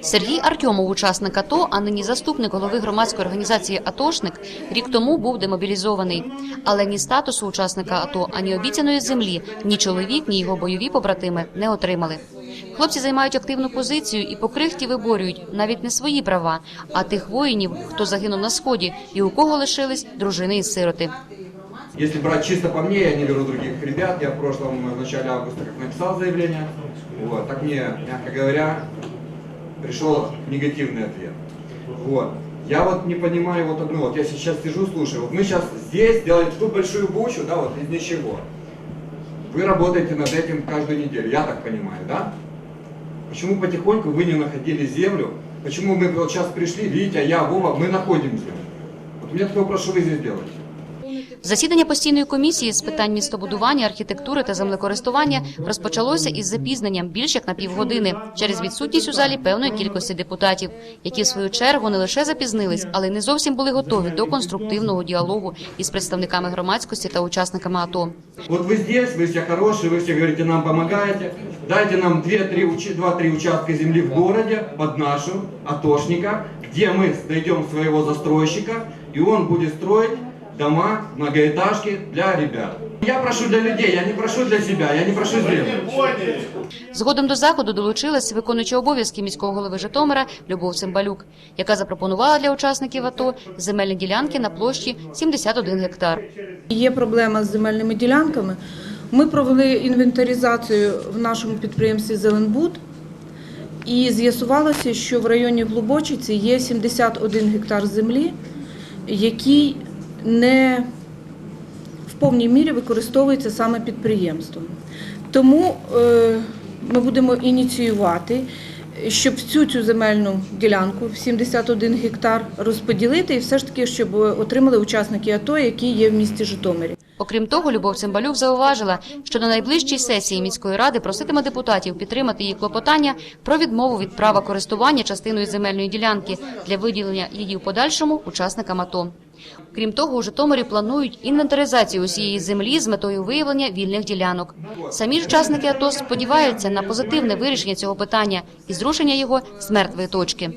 Сергій Артьомов, учасник АТО, а нині заступник голови громадської організації «Атошник», рік тому був демобілізований. Але ні статусу учасника АТО, ані обіцяної землі, ні чоловік, ні його бойові побратими не отримали. Хлопці займають активну позицію і по крихті виборюють навіть не свої права, а тих воїнів, хто загинув на сході, і у кого лишились дружини і сироти. Если брать чисто по мне, я не беру других ребят. Я в прошлом, в начале августа, как написал заявление, вот, так мне, мягко говоря, пришел негативный ответ. Вот. Я вот не понимаю вот одно, вот я сейчас сижу, слушаю, вот мы сейчас здесь делаем такую большую бучу, да, вот из ничего. Вы работаете над этим каждую неделю, я так понимаю, да? Почему потихоньку вы не находили землю? Почему мы вот сейчас пришли, Витя, я, Вова, мы находим землю? Вот у меня такой вопрос, что вы здесь делаете? Засідання постійної комісії з питань містобудування, архітектури та землекористування розпочалося із запізненням більш як на півгодини через відсутність у залі певної кількості депутатів, які в свою чергу не лише запізнились, але й не зовсім були готові до конструктивного діалогу із представниками громадськості та учасниками АТО. Вот вы здесь, вы все хорошие, вы все говорите, нам помогаете. Дайте нам 2-3 участка земли в городе под нашим, атошника, где мы найдем своего застройщика, и он будет строить дома, многоэтажки для ребят. Я прошу для людей, я не прошу для себя, я не прошу землю. Згодом до заходу долучилась виконуюча обов'язки міського голови Житомира Любов Цимбалюк, яка запропонувала для учасників АТО земельні ділянки на площі 71 гектар. Є проблема з земельними ділянками. Ми провели інвентаризацію в нашому підприємстві Зеленбуд і з'ясувалося, що в районі Глубочиці є 71 гектар землі, який не в повній мірі використовується саме підприємством. Тому е, ми будемо ініціювати, щоб всю цю земельну ділянку в 71 гектар розподілити і все ж таки, щоб отримали учасники АТО, які є в місті Житомирі. Окрім того, Любов Цимбалюк зауважила, що на найближчій сесії міської ради проситиме депутатів підтримати її клопотання про відмову від права користування частиною земельної ділянки для виділення її в подальшому учасникам АТО. Крім того, у Житомирі планують інвентаризацію усієї землі з метою виявлення вільних ділянок. Самі ж учасники АТО сподіваються на позитивне вирішення цього питання і зрушення його з мертвої точки.